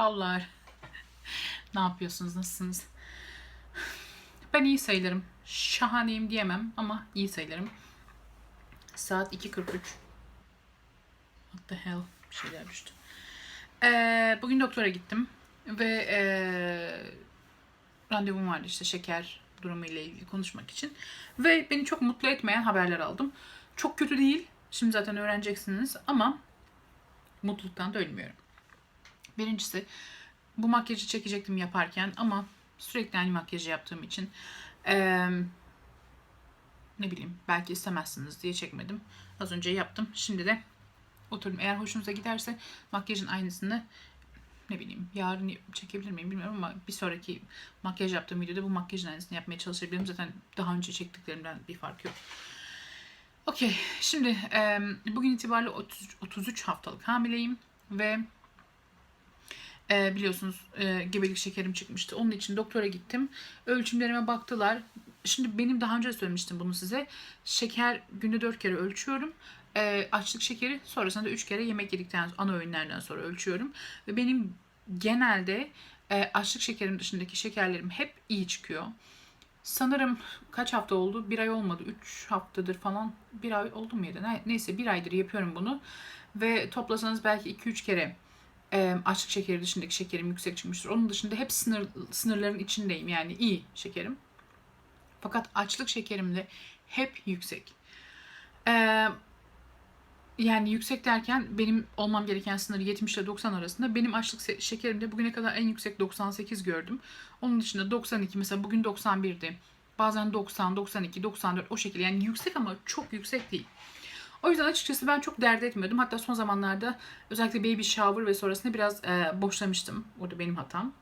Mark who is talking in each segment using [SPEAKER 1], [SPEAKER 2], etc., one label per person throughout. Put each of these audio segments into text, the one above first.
[SPEAKER 1] Ballar. ne yapıyorsunuz? Nasılsınız? Ben iyi sayılırım. Şahaneyim diyemem ama iyi sayılırım. Saat 2.43. What the hell? Bir şeyler düştü. Ee, bugün doktora gittim. Ve ee, randevum vardı işte şeker durumu ile ilgili konuşmak için. Ve beni çok mutlu etmeyen haberler aldım. Çok kötü değil. Şimdi zaten öğreneceksiniz ama mutluluktan da ölmüyorum. Birincisi bu makyajı çekecektim yaparken ama sürekli aynı makyajı yaptığım için eee, ne bileyim belki istemezsiniz diye çekmedim. Az önce yaptım. Şimdi de oturdum. Eğer hoşunuza giderse makyajın aynısını ne bileyim yarın çekebilir miyim bilmiyorum ama bir sonraki makyaj yaptığım videoda bu makyajın aynısını yapmaya çalışabilirim. Zaten daha önce çektiklerimden bir fark yok. Okey. Şimdi eee, bugün itibariyle 30, 33 haftalık hamileyim ve e, biliyorsunuz e, gebelik şekerim çıkmıştı. Onun için doktora gittim. Ölçümlerime baktılar. Şimdi benim daha önce söylemiştim bunu size. Şeker günde 4 kere ölçüyorum. E, açlık şekeri sonrasında da 3 kere yemek yedikten ana öğünlerden sonra ölçüyorum. Ve benim genelde e, açlık şekerim dışındaki şekerlerim hep iyi çıkıyor. Sanırım kaç hafta oldu? Bir ay olmadı. Üç haftadır falan. Bir ay oldu mu ya da ne- neyse bir aydır yapıyorum bunu. Ve toplasanız belki 2-3 kere e, açlık şekeri dışındaki şekerim yüksek çıkmıştır. Onun dışında hep sınır, sınırların içindeyim. Yani iyi şekerim. Fakat açlık şekerim de hep yüksek. E, yani yüksek derken benim olmam gereken sınır 70 ile 90 arasında. Benim açlık se- şekerimde bugüne kadar en yüksek 98 gördüm. Onun dışında 92 mesela bugün 91'di. Bazen 90, 92, 94 o şekilde. Yani yüksek ama çok yüksek değil. O yüzden açıkçası ben çok dert etmiyordum. Hatta son zamanlarda özellikle baby shower ve sonrasında biraz e, boşlamıştım. Orada benim hatam.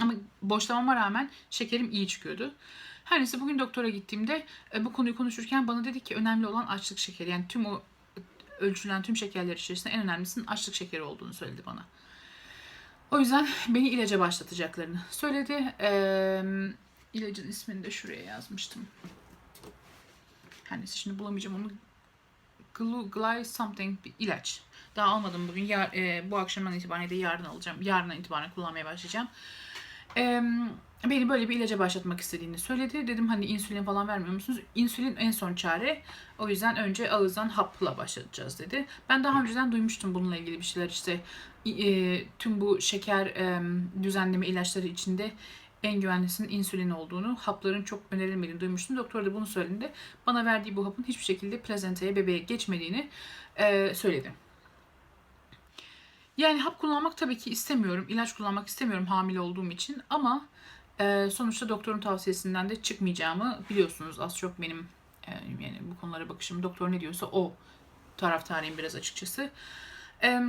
[SPEAKER 1] Ama boşlamama rağmen şekerim iyi çıkıyordu. Her neyse bugün doktora gittiğimde e, bu konuyu konuşurken bana dedi ki önemli olan açlık şekeri. Yani tüm o ölçülen tüm şekerler içerisinde en önemlisinin açlık şekeri olduğunu söyledi bana. O yüzden beni ilaca başlatacaklarını söyledi. Ee, ilacın ismini de şuraya yazmıştım. Her neyse şimdi bulamayacağım onu. Glu, Gly something bir ilaç. Daha almadım bugün. Yar, e, bu akşamdan itibaren de yarın alacağım. Yarından itibaren kullanmaya başlayacağım. Ee, beni böyle bir ilaca başlatmak istediğini söyledi. Dedim hani insülin falan vermiyor musunuz? İnsülin en son çare. O yüzden önce ağızdan hapla başlatacağız dedi. Ben daha önceden duymuştum bununla ilgili bir şeyler işte e, tüm bu şeker e, düzenleme ilaçları içinde en güvenlisinin insülin olduğunu, hapların çok önerilmediğini duymuştum. Doktor da bunu söylediğinde bana verdiği bu hapın hiçbir şekilde plazentaya bebeğe geçmediğini e, söyledi. Yani hap kullanmak tabii ki istemiyorum. ilaç kullanmak istemiyorum hamile olduğum için ama e, sonuçta doktorun tavsiyesinden de çıkmayacağımı biliyorsunuz. Az çok benim e, yani bu konulara bakışım doktor ne diyorsa o taraftarıyım biraz açıkçası. E,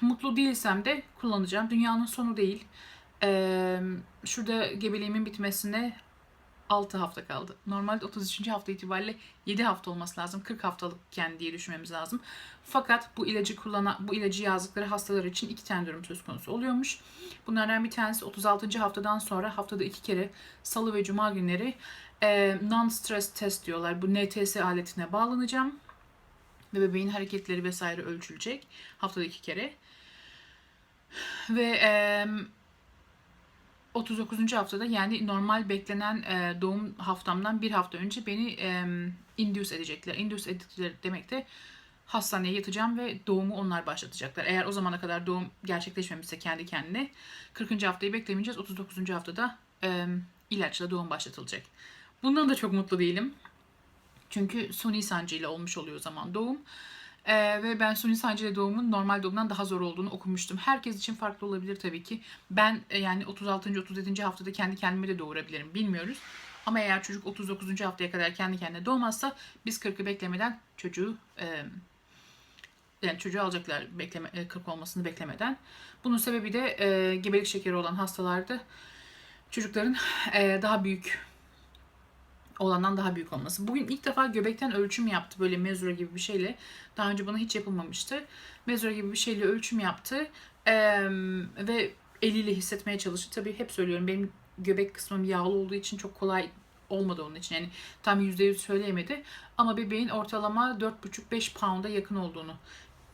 [SPEAKER 1] mutlu değilsem de kullanacağım. Dünyanın sonu değil. E, şurada gebeliğimin bitmesine 6 hafta kaldı. Normalde 33. hafta itibariyle 7 hafta olması lazım. 40 haftalıkken diye düşünmemiz lazım. Fakat bu ilacı kullanan, bu ilacı yazdıkları hastalar için iki tane durum söz konusu oluyormuş. Bunlardan bir tanesi 36. haftadan sonra haftada iki kere salı ve cuma günleri e, non-stress test diyorlar. Bu NTS aletine bağlanacağım. Ve bebeğin hareketleri vesaire ölçülecek. Haftada iki kere. Ve e, 39. haftada yani normal beklenen e, doğum haftamdan bir hafta önce beni e, induce edecekler. Induce edecekler demek de hastaneye yatacağım ve doğumu onlar başlatacaklar. Eğer o zamana kadar doğum gerçekleşmemişse kendi kendine 40. haftayı beklemeyeceğiz. 39. haftada e, ilaçla doğum başlatılacak. Bundan da çok mutlu değilim. Çünkü suni sancıyla olmuş oluyor o zaman doğum. Ee, ve ben suni sancıyla doğumun normal doğumdan daha zor olduğunu okumuştum. Herkes için farklı olabilir tabii ki. Ben e, yani 36. 37. haftada kendi kendime de doğurabilirim bilmiyoruz. Ama eğer çocuk 39. haftaya kadar kendi kendine doğmazsa biz 40'ı beklemeden çocuğu e, yani çocuğu alacaklar bekleme, e, 40 olmasını beklemeden. Bunun sebebi de e, gebelik şekeri olan hastalarda çocukların e, daha büyük olandan daha büyük olması. Bugün ilk defa göbekten ölçüm yaptı böyle mezura gibi bir şeyle. Daha önce bana hiç yapılmamıştı. Mezura gibi bir şeyle ölçüm yaptı. Ee, ve eliyle hissetmeye çalıştı. Tabii hep söylüyorum benim göbek kısmım yağlı olduğu için çok kolay olmadı onun için. Yani tam %100 söyleyemedi. Ama bebeğin ortalama 4,5-5 pound'a yakın olduğunu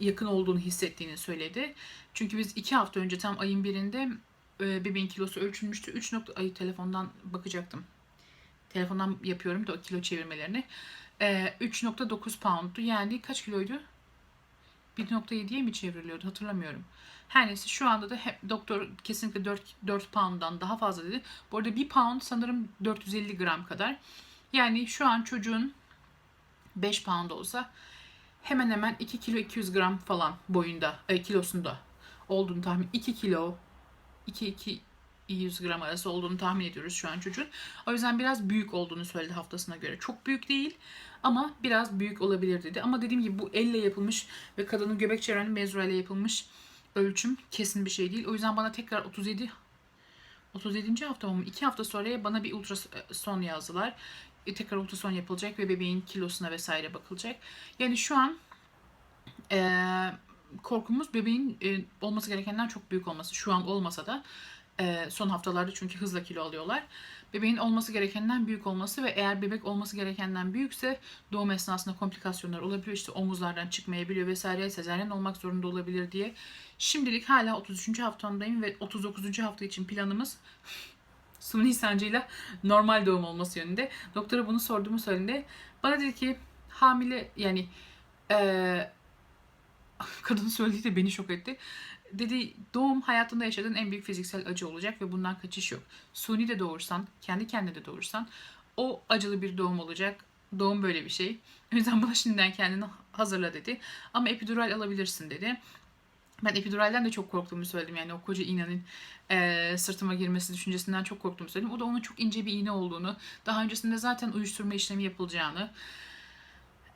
[SPEAKER 1] yakın olduğunu hissettiğini söyledi. Çünkü biz iki hafta önce tam ayın birinde bebeğin kilosu ölçülmüştü. 3 nokta ay telefondan bakacaktım. Telefondan yapıyorum da kilo çevirmelerini. E, 3.9 pound'tu. Yani kaç kiloydu? 1.7'ye mi çevriliyordu hatırlamıyorum. Her neyse şu anda da hep doktor kesinlikle 4, 4 pound'dan daha fazla dedi. Bu arada 1 pound sanırım 450 gram kadar. Yani şu an çocuğun 5 pound olsa hemen hemen 2 kilo 200 gram falan boyunda, e, kilosunda olduğunu tahmin 2 kilo 2 2 100 gram arası olduğunu tahmin ediyoruz şu an çocuğun. O yüzden biraz büyük olduğunu söyledi haftasına göre. Çok büyük değil ama biraz büyük olabilir dedi. Ama dediğim gibi bu elle yapılmış ve kadının göbek çevrenin mezurayla yapılmış ölçüm kesin bir şey değil. O yüzden bana tekrar 37 37. hafta mı? 2 hafta sonra bana bir ultrason yazdılar. E, tekrar ultrason yapılacak ve bebeğin kilosuna vesaire bakılacak. Yani şu an e, korkumuz bebeğin e, olması gerekenden çok büyük olması. Şu an olmasa da e, son haftalarda çünkü hızla kilo alıyorlar. Bebeğin olması gerekenden büyük olması ve eğer bebek olması gerekenden büyükse doğum esnasında komplikasyonlar olabiliyor. İşte omuzlardan çıkmayabiliyor vesaire sezaryen olmak zorunda olabilir diye. Şimdilik hala 33. haftamdayım ve 39. hafta için planımız suni sancıyla normal doğum olması yönünde. Doktora bunu sorduğumu söyledi. Bana dedi ki hamile yani e, kadın söylediği de beni şok etti. Dedi doğum hayatında yaşadığın en büyük fiziksel acı olacak ve bundan kaçış yok. Suni de doğursan, kendi kendine de doğursan o acılı bir doğum olacak. Doğum böyle bir şey. O yüzden buna şimdiden kendini hazırla dedi. Ama epidural alabilirsin dedi. Ben epiduralden de çok korktuğumu söyledim. Yani o koca iğnenin e, sırtıma girmesi düşüncesinden çok korktuğumu söyledim. O da onun çok ince bir iğne olduğunu, daha öncesinde zaten uyuşturma işlemi yapılacağını,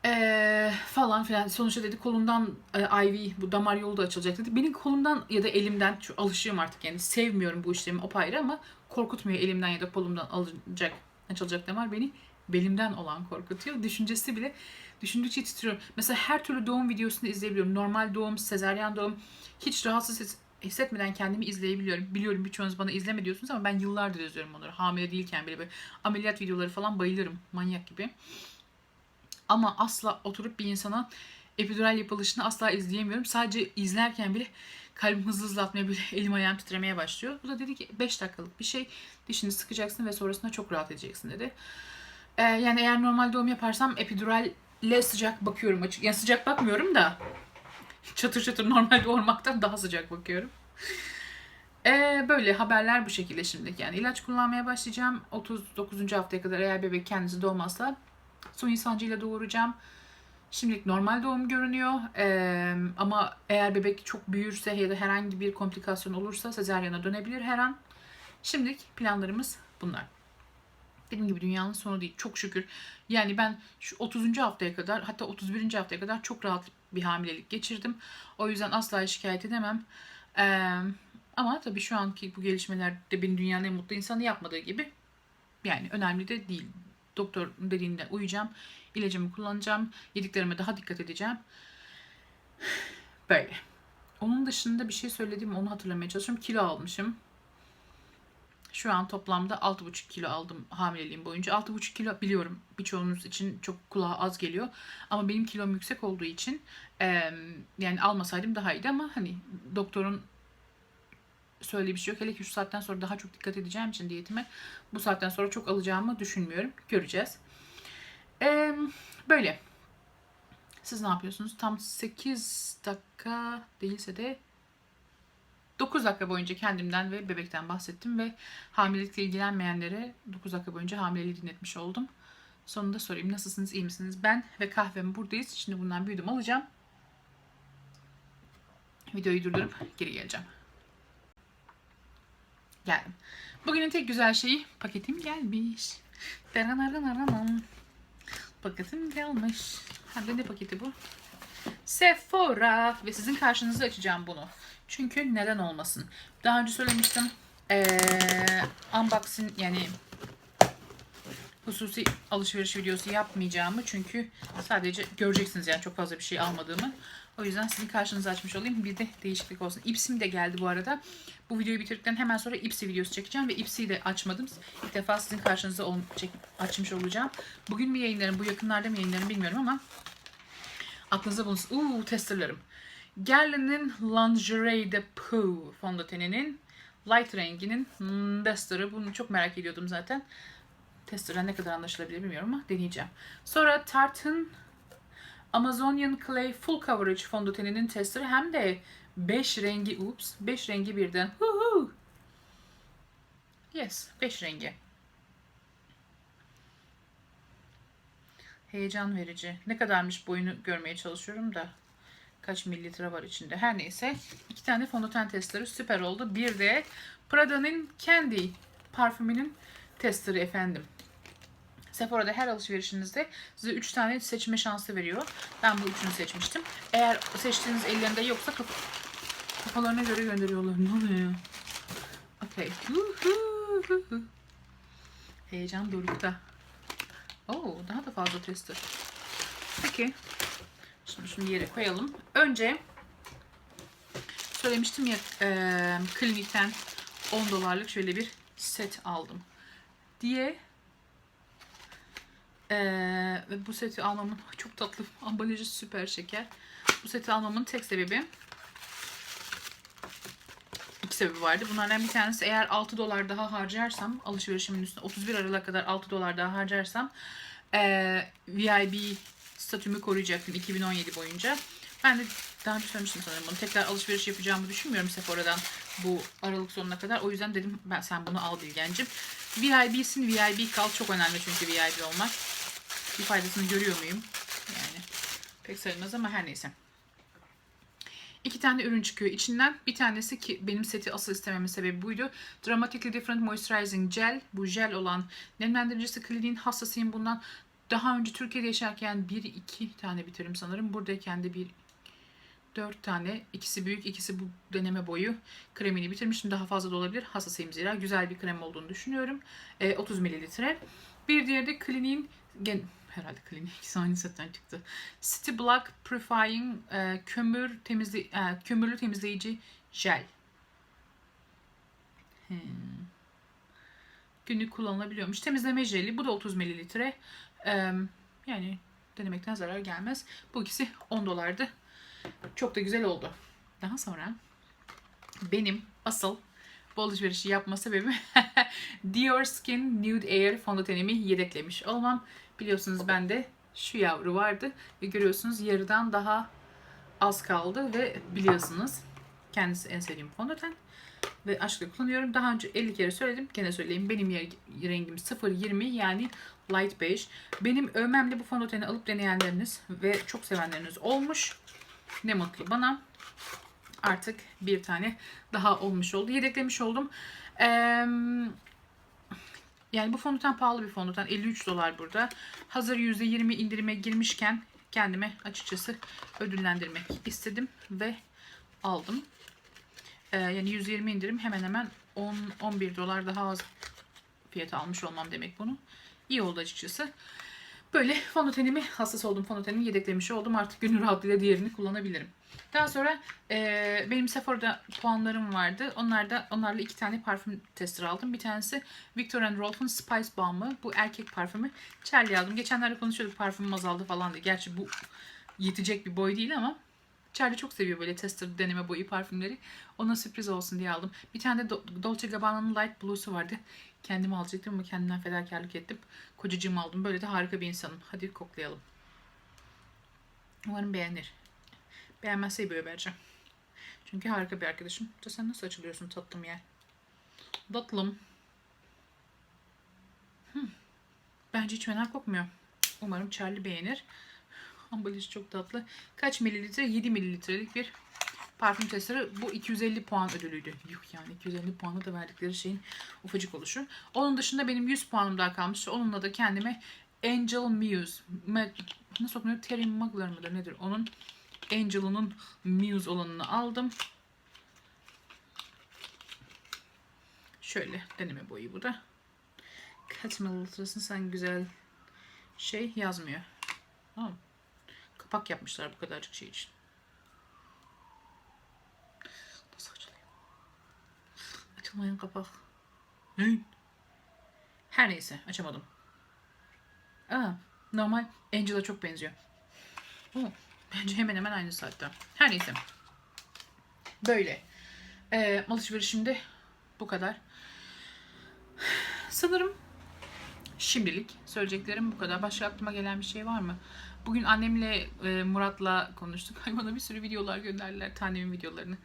[SPEAKER 1] ee, falan filan. Sonuçta dedi kolumdan e, IV bu damar yolu da açılacak dedi. Benim kolumdan ya da elimden şu alışığım artık yani sevmiyorum bu işlemi o ayrı ama korkutmuyor elimden ya da kolumdan alınacak açılacak damar beni belimden olan korkutuyor. Düşüncesi bile düşündükçe titriyorum. Mesela her türlü doğum videosunu izleyebiliyorum. Normal doğum, sezaryen doğum hiç rahatsız hissetmeden kendimi izleyebiliyorum. Biliyorum birçoğunuz bana izleme diyorsunuz ama ben yıllardır izliyorum onları. Hamile değilken bile böyle ameliyat videoları falan bayılırım. Manyak gibi. Ama asla oturup bir insana epidural yapılışını asla izleyemiyorum. Sadece izlerken bile kalbim hızlı hızlı atmaya böyle elim ayağım titremeye başlıyor. Bu da dedi ki 5 dakikalık bir şey. Dişini sıkacaksın ve sonrasında çok rahat edeceksin dedi. Ee, yani eğer normal doğum yaparsam epiduralle sıcak bakıyorum açık. Yani sıcak bakmıyorum da çatır çatır normal doğurmaktan daha sıcak bakıyorum. Ee, böyle haberler bu şekilde şimdi. Yani ilaç kullanmaya başlayacağım. 39. haftaya kadar eğer bebek kendisi doğmazsa suni sancıyla doğuracağım. Şimdilik normal doğum görünüyor. Ee, ama eğer bebek çok büyürse ya da herhangi bir komplikasyon olursa sezaryana dönebilir her an. Şimdilik planlarımız bunlar. Dediğim gibi dünyanın sonu değil. Çok şükür. Yani ben şu 30. haftaya kadar hatta 31. haftaya kadar çok rahat bir hamilelik geçirdim. O yüzden asla şikayet edemem. Ee, ama tabii şu anki bu gelişmeler de beni dünyanın en mutlu insanı yapmadığı gibi yani önemli de değil doktor dediğinde uyuyacağım. İlacımı kullanacağım. Yediklerime daha dikkat edeceğim. Böyle. Onun dışında bir şey söylediğim onu hatırlamaya çalışıyorum. Kilo almışım. Şu an toplamda 6,5 kilo aldım hamileliğim boyunca. 6,5 kilo biliyorum birçoğunuz için çok kulağa az geliyor. Ama benim kilom yüksek olduğu için e, yani almasaydım daha iyiydi ama hani doktorun söylediği bir şey yok. Hele ki şu saatten sonra daha çok dikkat edeceğim için diyetime bu saatten sonra çok alacağımı düşünmüyorum. Göreceğiz. Ee, böyle. Siz ne yapıyorsunuz? Tam 8 dakika değilse de 9 dakika boyunca kendimden ve bebekten bahsettim ve hamilelikle ilgilenmeyenlere 9 dakika boyunca hamileliği dinletmiş oldum. Sonunda sorayım nasılsınız, iyi misiniz? Ben ve kahvem buradayız. Şimdi bundan bir yudum alacağım. Videoyu durdurup geri geleceğim. Geldim. Bugünün tek güzel şeyi paketim gelmiş. Paketim gelmiş. Hem de ne paketi bu? Sephora. Ve sizin karşınıza açacağım bunu. Çünkü neden olmasın. Daha önce söylemiştim. Ee, unboxing yani hususi alışveriş videosu yapmayacağımı. Çünkü sadece göreceksiniz yani çok fazla bir şey almadığımı. O yüzden sizin karşınıza açmış olayım. Bir de değişiklik olsun. İpsim de geldi bu arada. Bu videoyu bitirdikten hemen sonra ipsi videosu çekeceğim ve ipsiyi de açmadım. İlk defa sizin karşınıza açmış olacağım. Bugün mi yayınlarım, bu yakınlarda mı yayınlarım bilmiyorum ama aklınıza bulunsun. Uuu testerlarım. Guerlain'in Lingerie de Peau fondöteninin light renginin hmm, tester'ı. Bunu çok merak ediyordum zaten. Tester'dan ne kadar anlaşılabilir bilmiyorum ama deneyeceğim. Sonra Tarte'ın Amazonian Clay Full Coverage fondöteninin tester'ı hem de 5 rengi, ups, 5 rengi birden. Huhu. Yes, 5 rengi. Heyecan verici. Ne kadarmış boyunu görmeye çalışıyorum da. Kaç mililitre var içinde. Her neyse. iki tane fondöten testleri süper oldu. Bir de Prada'nın Candy parfümünün testleri efendim. Sephora'da her alışverişinizde size 3 tane seçme şansı veriyor. Ben bu üçünü seçmiştim. Eğer seçtiğiniz ellerinde yoksa kaf kafalarına göre gönderiyorlar. Ne oluyor? Okey. Heyecan dorukta. Oo, daha da fazla tester. Peki. Şimdi şunu yere koyalım. Önce söylemiştim ya e, klinikten 10 dolarlık şöyle bir set aldım diye e, ve bu seti almamın çok tatlı ambalajı süper şeker. Bu seti almamın tek sebebi iki sebebi vardı. Bunlardan bir tanesi eğer 6 dolar daha harcarsam alışverişimin üstüne 31 Aralık'a kadar 6 dolar daha harcarsam e, VIB statümü koruyacaktım 2017 boyunca. Ben de daha önce söylemiştim sanırım bunu. Tekrar alışveriş yapacağımı düşünmüyorum Sephora'dan bu Aralık sonuna kadar. O yüzden dedim ben sen bunu al Bilgencim. VIB'sin VIB kal. Çok önemli çünkü VIB olmak. Bir faydasını görüyor muyum? Yani pek sayılmaz ama her neyse. İki tane ürün çıkıyor içinden. Bir tanesi ki benim seti asıl istememin sebebi buydu. Dramatically Different Moisturizing Gel. Bu jel olan nemlendiricisi kliniğin hassasıyım bundan. Daha önce Türkiye'de yaşarken bir iki tane bitirdim sanırım. Buradayken de bir dört tane. ikisi büyük, ikisi bu deneme boyu kremini bitirmiştim. Daha fazla da olabilir. Hassasıyım zira. Güzel bir krem olduğunu düşünüyorum. E, 30 mililitre. Bir diğeri de kliniğin gen herhalde klinik ikisi aynı setten çıktı. City Black Purifying e, kömür temizli e, kömürlü temizleyici jel. Günlük kullanılabiliyormuş. Temizleme jeli. Bu da 30 mililitre. E, yani denemekten zarar gelmez. Bu ikisi 10 dolardı. Çok da güzel oldu. Daha sonra benim asıl bu alışverişi yapma sebebim Dior Skin Nude Air fondötenimi yedeklemiş olmam. Biliyorsunuz bende şu yavru vardı ve görüyorsunuz yarıdan daha az kaldı ve biliyorsunuz kendisi en sevdiğim fondöten ve aşkla kullanıyorum. Daha önce 50 kere söyledim. Gene söyleyeyim. Benim rengim 020 yani light beige. Benim övmemle bu fondöteni alıp deneyenleriniz ve çok sevenleriniz olmuş. Ne mutlu bana. Artık bir tane daha olmuş oldu. Yedeklemiş oldum. Ee, yani bu fondöten pahalı bir fondöten. 53 dolar burada. Hazır %20 indirime girmişken kendime açıkçası ödüllendirmek istedim ve aldım. Ee, yani 120 indirim hemen hemen 10 11 dolar daha az fiyat almış olmam demek bunu. İyi oldu açıkçası. Böyle fondötenimi hassas oldum. Fondötenimi yedeklemiş oldum. Artık gönül rahatlığıyla diğerini kullanabilirim. Daha sonra e, benim Sephora'da puanlarım vardı. Onlarda, onlarla iki tane parfüm tester aldım. Bir tanesi Victor Rolf'un Spice Bomb'ı. Bu erkek parfümü. Charlie aldım. Geçenlerde konuşuyorduk parfümüm azaldı falan diye. Gerçi bu yetecek bir boy değil ama Charlie çok seviyor böyle tester deneme boyu parfümleri. Ona sürpriz olsun diye aldım. Bir tane de Dolce Gabbana'nın Light Blue'su vardı. Kendimi alacaktım ama kendimden fedakarlık ettim. Kocacığımı aldım. Böyle de harika bir insanım. Hadi koklayalım. Umarım beğenir. Beğenmezse böyle vereceğim. Çünkü harika bir arkadaşım. Da sen nasıl açılıyorsun tatlım ya? Tatlım. Hmm. Bence hiç fena kokmuyor. Umarım Charlie beğenir. Ambalajı çok tatlı. Kaç mililitre? 7 mililitrelik bir parfüm testleri. Bu 250 puan ödülüydü. Yuh yani 250 puanı da verdikleri şeyin ufacık oluşu. Onun dışında benim 100 puanım daha kalmıştı. Onunla da kendime Angel Muse. Nasıl okunuyor? Terry Mugler mıdır nedir? Onun Angel'ının Muse olanını aldım. Şöyle deneme boyu bu da. Kaç mililitresin sen güzel şey yazmıyor. Tamam. Kapak yapmışlar bu kadarcık şey için. Nasıl açılıyor? Açılmayan kapak. Ne? Her neyse açamadım. Aa, normal Angel'a çok benziyor. Oo, bence hemen hemen aynı saatte. Her neyse. Böyle. Ee, alışverişimde bu kadar. Sanırım şimdilik söyleyeceklerim bu kadar. Başka aklıma gelen bir şey var mı? Bugün annemle e, Murat'la konuştuk. Ay bana bir sürü videolar gönderdiler. Tanemin videolarını.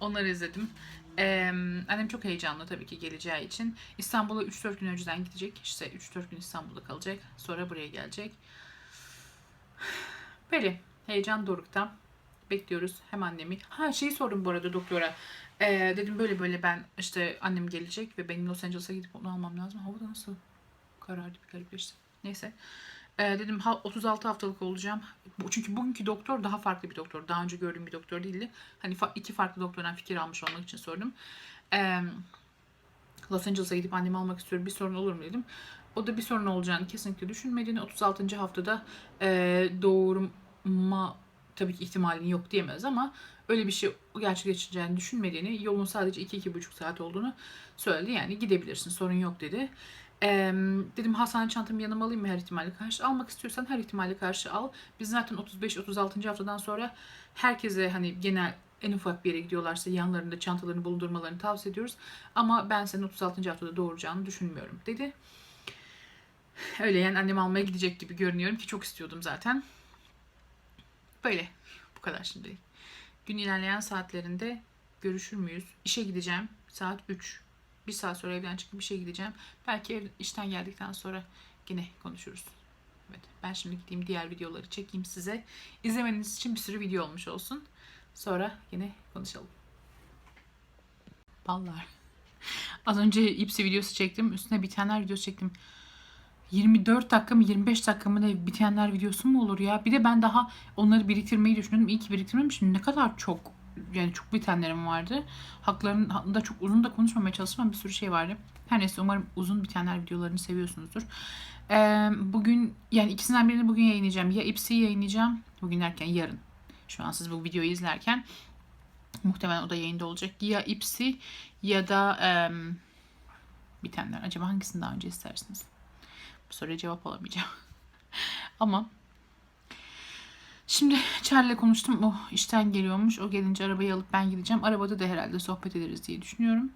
[SPEAKER 1] Onları izledim. Ee, annem çok heyecanlı tabii ki geleceği için. İstanbul'a 3-4 gün önceden gidecek. İşte 3-4 gün İstanbul'da kalacak. Sonra buraya gelecek. Böyle heyecan dorukta. Bekliyoruz hem annemi. Ha şeyi sordum bu arada doktora. Ee, dedim böyle böyle ben işte annem gelecek ve benim Los Angeles'a gidip onu almam lazım. Havada nasıl karardı bir garipleşti. Neyse. Ee, dedim ha, 36 haftalık olacağım. Çünkü bugünkü doktor daha farklı bir doktor. Daha önce gördüğüm bir doktor değildi. Hani fa- iki farklı doktordan fikir almış olmak için sordum. Ee, Los Angeles'a gidip annemi almak istiyorum. Bir sorun olur mu dedim. O da bir sorun olacağını kesinlikle düşünmediğini 36. haftada e, doğurma tabii ki ihtimalin yok diyemez ama öyle bir şey gerçekleşeceğini düşünmediğini, yolun sadece 2-2,5 saat olduğunu söyledi. Yani gidebilirsin sorun yok dedi. Ee, dedim hastane çantamı yanıma alayım mı her ihtimale karşı? Almak istiyorsan her ihtimale karşı al. Biz zaten 35-36. haftadan sonra herkese hani genel en ufak bir yere gidiyorlarsa yanlarında çantalarını bulundurmalarını tavsiye ediyoruz. Ama ben senin 36. haftada doğuracağını düşünmüyorum dedi. Öyle yani annem almaya gidecek gibi görünüyorum ki çok istiyordum zaten. Böyle. Bu kadar şimdi. Gün ilerleyen saatlerinde görüşür müyüz? İşe gideceğim. Saat 3. Bir saat sonra evden çıkıp işe gideceğim. Belki ev, işten geldikten sonra yine konuşuruz. Evet. Ben şimdi gideyim diğer videoları çekeyim size. İzlemeniz için bir sürü video olmuş olsun. Sonra yine konuşalım. Ballar. Az önce ipsi videosu çektim. Üstüne bitenler videosu çektim. 24 dakika mı 25 dakika mı ne bitenler videosu mu olur ya? Bir de ben daha onları biriktirmeyi düşündüm. İyi ki biriktirmemişim. Ne kadar çok yani çok bitenlerim vardı. Haklarında çok uzun da konuşmamaya çalıştım ama bir sürü şey vardı. Her neyse umarım uzun bitenler videolarını seviyorsunuzdur. Ee, bugün yani ikisinden birini bugün yayınlayacağım. Ya Ipsi'yi yayınlayacağım. Bugün derken yarın. Şu an siz bu videoyu izlerken muhtemelen o da yayında olacak. Ya Ipsi ya da em, bitenler. Acaba hangisini daha önce istersiniz? Bu soruya cevap alamayacağım. Ama şimdi Charlie'le konuştum. O işten geliyormuş. O gelince arabayı alıp ben gideceğim. Arabada da herhalde sohbet ederiz diye düşünüyorum.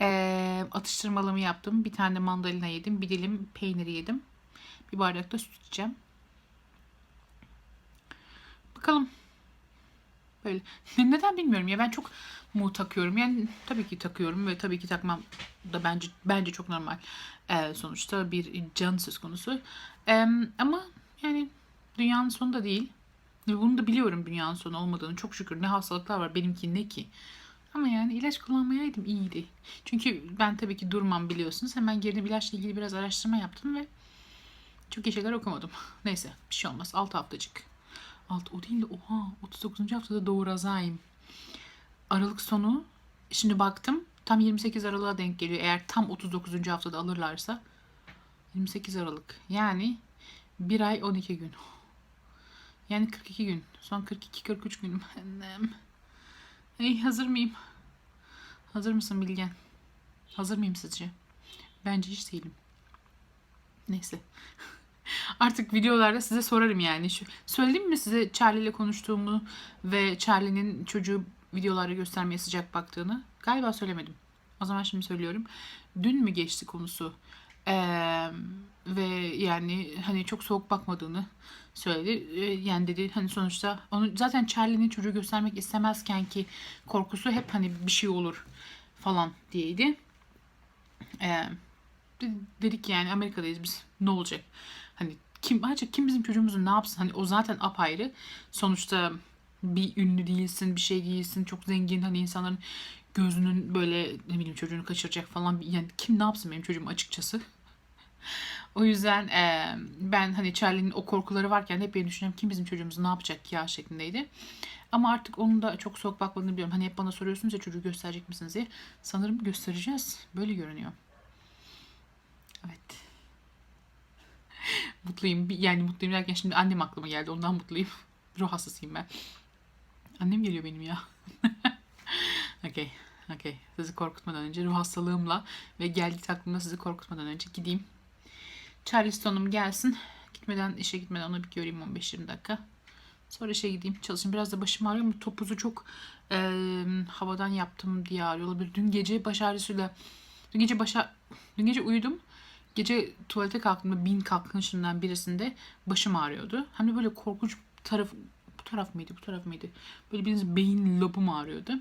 [SPEAKER 1] Ee, atıştırmalımı yaptım. Bir tane mandalina yedim. Bir dilim peyniri yedim. Bir bardak da süt içeceğim. Bakalım. Böyle. Neden bilmiyorum ya. Ben çok mu takıyorum. Yani tabii ki takıyorum ve tabii ki takmam da bence bence çok normal. Ee, sonuçta bir can söz konusu. Ee, ama yani dünyanın sonu da değil. Bunu da biliyorum dünyanın sonu olmadığını. Çok şükür ne hastalıklar var benimki ne ki. Ama yani ilaç kullanmayaydım iyiydi. Çünkü ben tabii ki durmam biliyorsunuz. Hemen girdim ilaçla ilgili biraz araştırma yaptım ve çok iyi şeyler okumadım. Neyse bir şey olmaz. 6 haftacık. 6 o değil de oha 39. haftada doğuracağım. Aralık sonu şimdi baktım tam 28 Aralık'a denk geliyor. Eğer tam 39. haftada alırlarsa 28 Aralık. Yani 1 ay 12 gün. Yani 42 gün. Son 42-43 günüm. Annem. Ey hazır mıyım? Hazır mısın Bilgen? Hazır mıyım sizce? Bence hiç değilim. Neyse. Artık videolarda size sorarım yani. Şu, söyledim mi size Charlie ile konuştuğumu ve Charlie'nin çocuğu videolarda göstermeye sıcak baktığını? Galiba söylemedim. O zaman şimdi söylüyorum. Dün mü geçti konusu? Ee, ve yani hani çok soğuk bakmadığını söyledi. Ee, yani dedi hani sonuçta onu zaten Charlie'nin çocuğu göstermek istemezken ki korkusu hep hani bir şey olur falan diyeydi. Ee, dedik yani Amerika'dayız biz. Ne olacak? Hani kim ayrıca kim bizim çocuğumuzun ne yapsın? Hani o zaten apayrı. Sonuçta bir ünlü değilsin, bir şey değilsin. Çok zengin hani insanların gözünün böyle ne bileyim çocuğunu kaçıracak falan. Yani kim ne yapsın benim çocuğum açıkçası. O yüzden e, ben hani Charlie'nin o korkuları varken hep beni düşünüyorum kim bizim çocuğumuzu ne yapacak ya şeklindeydi. Ama artık onun da çok soğuk bakmadığını biliyorum. Hani hep bana soruyorsunuz ya çocuğu gösterecek misiniz diye. Sanırım göstereceğiz. Böyle görünüyor. Evet. mutluyum. Yani mutluyum derken şimdi annem aklıma geldi. Ondan mutluyum. Ruh hastasıyım ben. Annem geliyor benim ya. Okey. Okey. Sizi korkutmadan önce ruh hastalığımla ve geldi aklımda sizi korkutmadan önce gideyim. Charleston'um gelsin. Gitmeden işe gitmeden onu bir göreyim 15-20 dakika. Sonra işe gideyim çalışayım. Biraz da başım ağrıyor ama topuzu çok e, havadan yaptım diye ağrıyor olabilir. Dün gece baş ağrısıyla dün gece baş ağ- dün gece uyudum. Gece tuvalete kalktığımda bin kalkışından birisinde başım ağrıyordu. Hem de böyle korkunç taraf bu taraf mıydı bu taraf mıydı? Böyle bir beyin lobum ağrıyordu.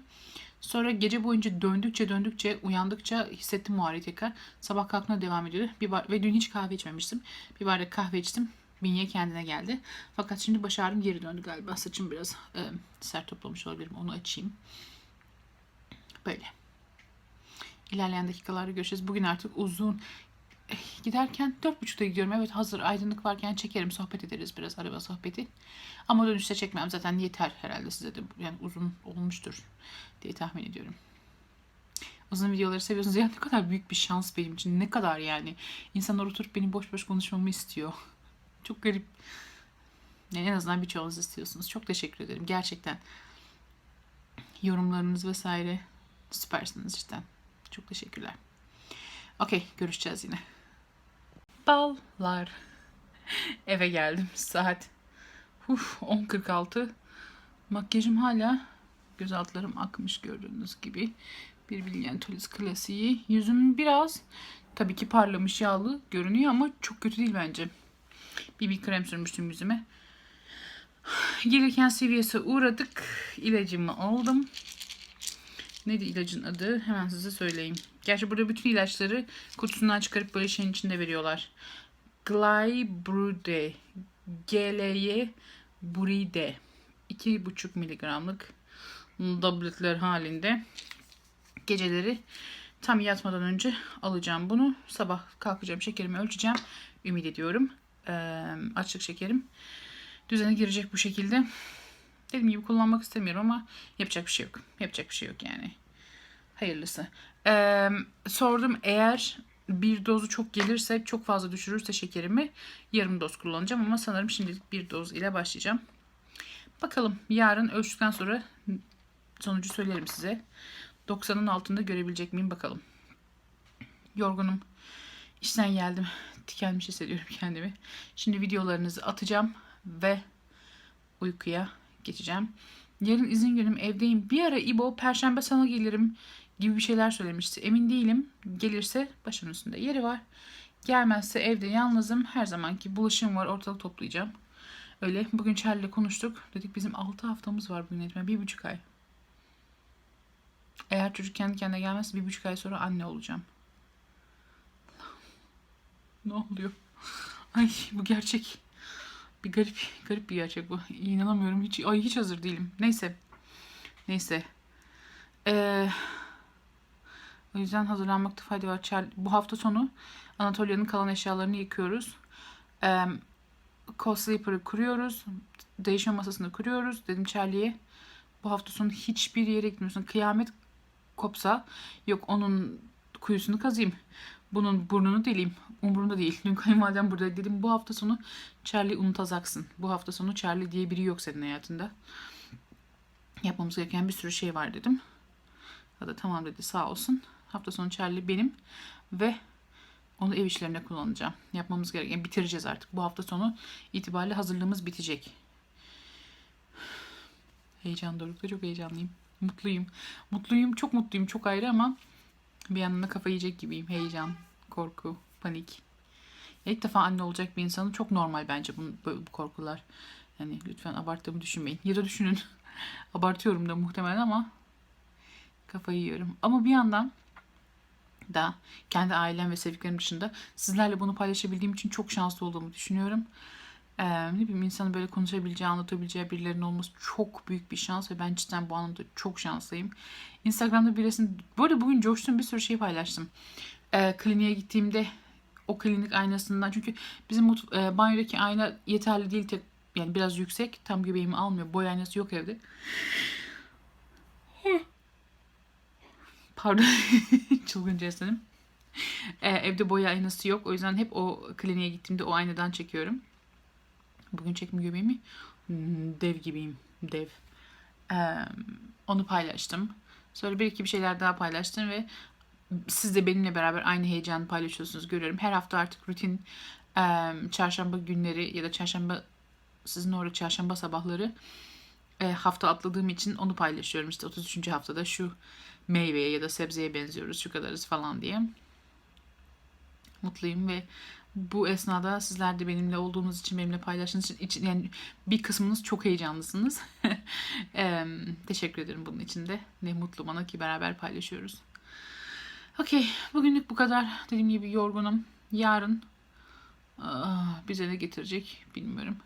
[SPEAKER 1] Sonra gece boyunca döndükçe döndükçe uyandıkça hissettim o ağrıyı tekrar. Sabah kalktığımda devam ediyordu. Bir bar- ve dün hiç kahve içmemiştim. Bir bardak kahve içtim. Bünye kendine geldi. Fakat şimdi baş ağrım geri döndü galiba. Saçım biraz e, sert toplamış olabilirim. Onu açayım. Böyle. İlerleyen dakikalarda görüşeceğiz. Bugün artık uzun giderken dört buçukta gidiyorum. Evet hazır aydınlık varken çekerim. Sohbet ederiz biraz araba sohbeti. Ama dönüşte çekmem zaten yeter herhalde size de. Yani uzun olmuştur diye tahmin ediyorum. Uzun videoları seviyorsunuz. Ya ne kadar büyük bir şans benim için. Ne kadar yani. İnsanlar oturup benim boş boş konuşmamı istiyor. Çok garip. Yani en azından birçoğunuz istiyorsunuz. Çok teşekkür ederim. Gerçekten. Yorumlarınız vesaire süpersiniz cidden. Çok teşekkürler. Okey görüşeceğiz yine. Ballar. Eve geldim. Saat uf, 10.46. Makyajım hala göz altlarım akmış gördüğünüz gibi. Bir Bilgen Tulis klasiği. Yüzüm biraz tabii ki parlamış yağlı görünüyor ama çok kötü değil bence. BB krem sürmüştüm yüzüme. Gelirken CVS'e uğradık. İlacımı aldım. Neydi ilacın adı? Hemen size söyleyeyim. Gerçi burada bütün ilaçları kutusundan çıkarıp böyle şeyin içinde veriyorlar. Glybrude. GLY Buride. 2,5 miligramlık tabletler halinde. Geceleri tam yatmadan önce alacağım bunu. Sabah kalkacağım şekerimi ölçeceğim. Ümit ediyorum. Ee, açlık şekerim. Düzene girecek bu şekilde. Dediğim gibi kullanmak istemiyorum ama yapacak bir şey yok. Yapacak bir şey yok yani. Hayırlısı. Ee, sordum eğer bir dozu çok gelirse, çok fazla düşürürse şekerimi yarım doz kullanacağım ama sanırım şimdilik bir doz ile başlayacağım. Bakalım yarın ölçtükten sonra sonucu söylerim size. 90'ın altında görebilecek miyim bakalım. Yorgunum. İşten geldim. Tükenmiş hissediyorum kendimi. Şimdi videolarınızı atacağım ve uykuya geçeceğim. Yarın izin günüm evdeyim. Bir ara İbo perşembe sana gelirim gibi bir şeyler söylemişti. Emin değilim. Gelirse başımın üstünde yeri var. Gelmezse evde yalnızım. Her zamanki bulaşığım var. Ortalık toplayacağım. Öyle. Bugün Charlie ile konuştuk. Dedik bizim 6 haftamız var bugün etme. Bir buçuk ay. Eğer çocuk kendi kendine gelmezse bir buçuk ay sonra anne olacağım. ne oluyor? Ay bu gerçek. Bir garip garip bir gerçek bu. İnanamıyorum. Hiç ay hiç hazır değilim. Neyse. Neyse. Ee, o yüzden hazırlanmakta fayda var. Bu hafta sonu Anatolia'nın kalan eşyalarını yıkıyoruz. Ee, Co-Sleeper'ı kuruyoruz. Değişme masasını kuruyoruz. Dedim Charlie'ye bu hafta sonu hiçbir yere gitmiyorsun. Kıyamet kopsa yok onun kuyusunu kazayım. Bunun burnunu deleyim. Umurumda değil. Dün kayınvalidem burada dedim bu hafta sonu Charlie unutacaksın. Bu hafta sonu Charlie diye biri yok senin hayatında. Yapmamız gereken bir sürü şey var dedim. O da tamam dedi sağ olsun. Hafta sonu Charlie benim ve onu ev işlerine kullanacağım. Yapmamız gereken bitireceğiz artık. Bu hafta sonu itibariyle hazırlığımız bitecek. Heyecan dorukta çok heyecanlıyım. Mutluyum. Mutluyum, çok mutluyum, çok ayrı ama bir yandan da kafa yiyecek gibiyim. Heyecan, korku, panik. İlk defa anne olacak bir insanın çok normal bence bu, bu, bu korkular. Yani lütfen abarttığımı düşünmeyin. Ya da düşünün. Abartıyorum da muhtemelen ama kafayı yiyorum. Ama bir yandan da kendi ailem ve sevdiklerim dışında sizlerle bunu paylaşabildiğim için çok şanslı olduğumu düşünüyorum. Ee, ne bileyim insanın böyle konuşabileceği, anlatabileceği birilerinin olması çok büyük bir şans ve ben cidden bu anlamda çok şanslıyım. Instagram'da bir resim, arada bugün coştum bir sürü şey paylaştım. Ee, kliniğe gittiğimde o klinik aynasından çünkü bizim e, banyodaki ayna yeterli değil tek yani biraz yüksek tam göbeğimi almıyor boy aynası yok evde. Pardon çılgınca esnedim. Ee, evde boy aynası yok o yüzden hep o kliniğe gittiğimde o aynadan çekiyorum. Bugün çekme göbeğimi hmm, dev gibiyim dev. Ee, onu paylaştım. Sonra bir iki bir şeyler daha paylaştım ve siz de benimle beraber aynı heyecanı paylaşıyorsunuz görüyorum. Her hafta artık rutin e, çarşamba günleri ya da çarşamba sizin orada çarşamba sabahları e, hafta atladığım için onu paylaşıyorum. İşte 33. haftada şu meyveye ya da sebzeye benziyoruz, şu kadarız falan diye. Mutluyum ve bu esnada sizler de benimle olduğunuz için, benimle paylaştığınız için, yani bir kısmınız çok heyecanlısınız. Em, teşekkür ederim bunun için de. Ne mutlu bana ki beraber paylaşıyoruz. Okey, bugünlük bu kadar. Dediğim gibi yorgunum. Yarın ah, bize ne getirecek bilmiyorum.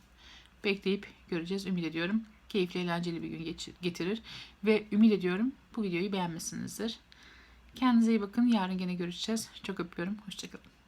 [SPEAKER 1] Bekleyip göreceğiz. Ümit ediyorum. Keyifli, eğlenceli bir gün getirir. Ve ümit ediyorum bu videoyu beğenmişsinizdir. Kendinize iyi bakın. Yarın gene görüşeceğiz. Çok öpüyorum. Hoşçakalın.